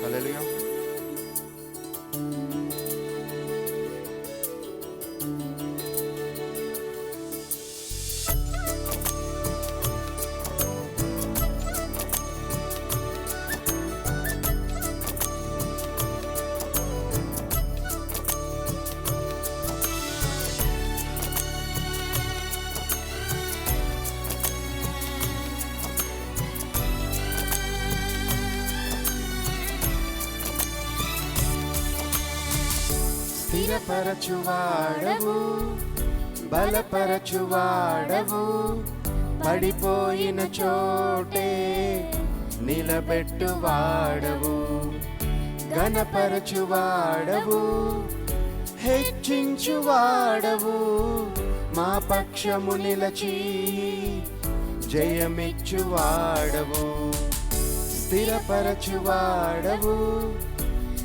Hallelujah. స్థిరపరచువాడవు. బలపరచువాడవు. పడిపోయిన చోటే నిలబెట్టువాడవు. గణపరచువాడవు హెచ్చించువాడవు. మా పక్షము నిలచి జయమిచ్చువాడవు. స్థిరపరచువాడవు.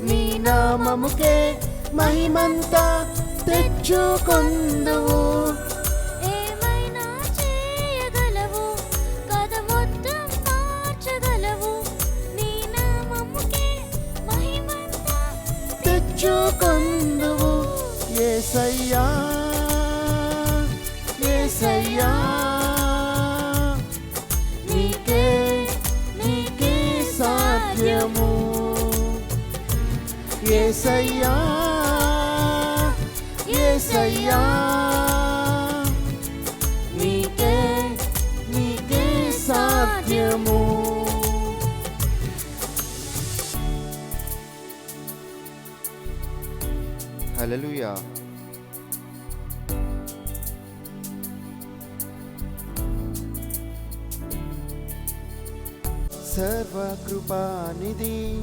నీ నామముకే మహిమంతా తెచ్చుకొందువు. ఏమైనా చేయగలవు? కథ మొత్తం మార్చగలవు. నీ నామముకే మహిమంతా తెచ్చుకొందువు. ఏసయ్యా ఏసయ్యా. నీకే నీకే సాధ్యము. ఏసయ్యా ఏసయ్యా. నీకే నీకే సాధ్యము. హల్లెలూయా. సర్వకృపానిధి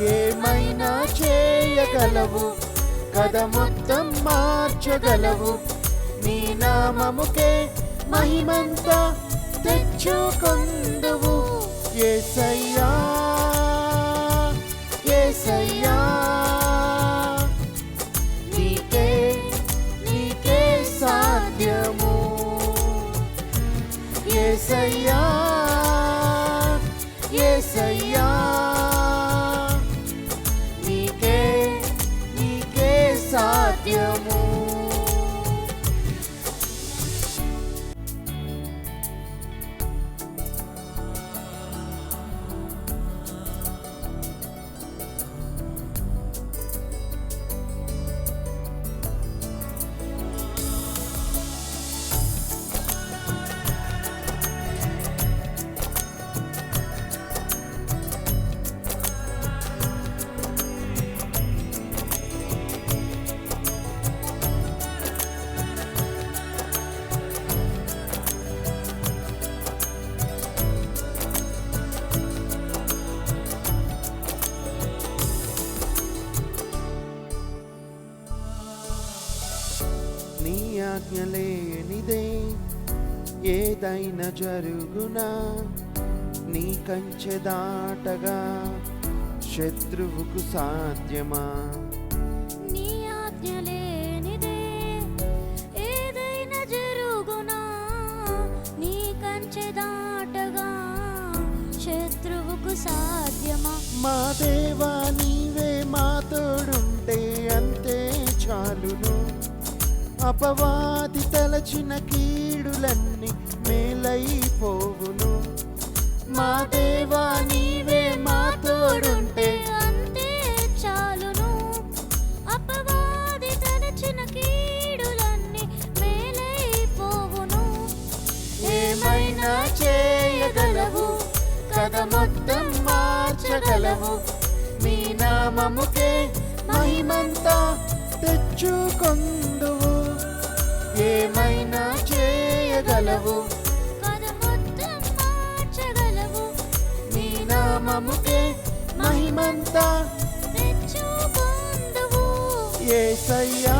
ఏమైనా చేయగలవు? కథ మొత్తం మార్చగలవు. నీ నామముకే మహిమంతా తెచ్చుకొందువు. ఏసయ్యా ఏసయ్యా. నీకే నీకే సాధ్యము. ఏసయ్యా ఏసయ్యా. సాధ్యము లేనిదే ఏదైనా జరుగునా? నీ కంచె దాటగా శత్రువుకు సాధ్యమా? నీ ఆజ్ఞ లేనిదే ఏదైనా జరుగునా? నీ కంచె దాటగా శత్రువుకు సాధ్యమా? మా దేవా నీవే మా తోడుంటే అంతే చాలును. అపవాది తలచిన కీడులన్నీ మేలైపోవును. మా దేవా నీవే మా తోడుంటే అంతే చాలును. అపవాది తలచిన కీడులన్నీ మేలైపోవును. ఏమైనా చేయగలవు? కథ మొత్తం మార్చగలవు. నీ నామముకే మహిమంతా తెచ్చుకొందువు. ఏమైనా చేయగలవు? మార్చగలవు. నీ నామముకే మహిమంతా. తెచ్చుకొందువు ఏసయ్యా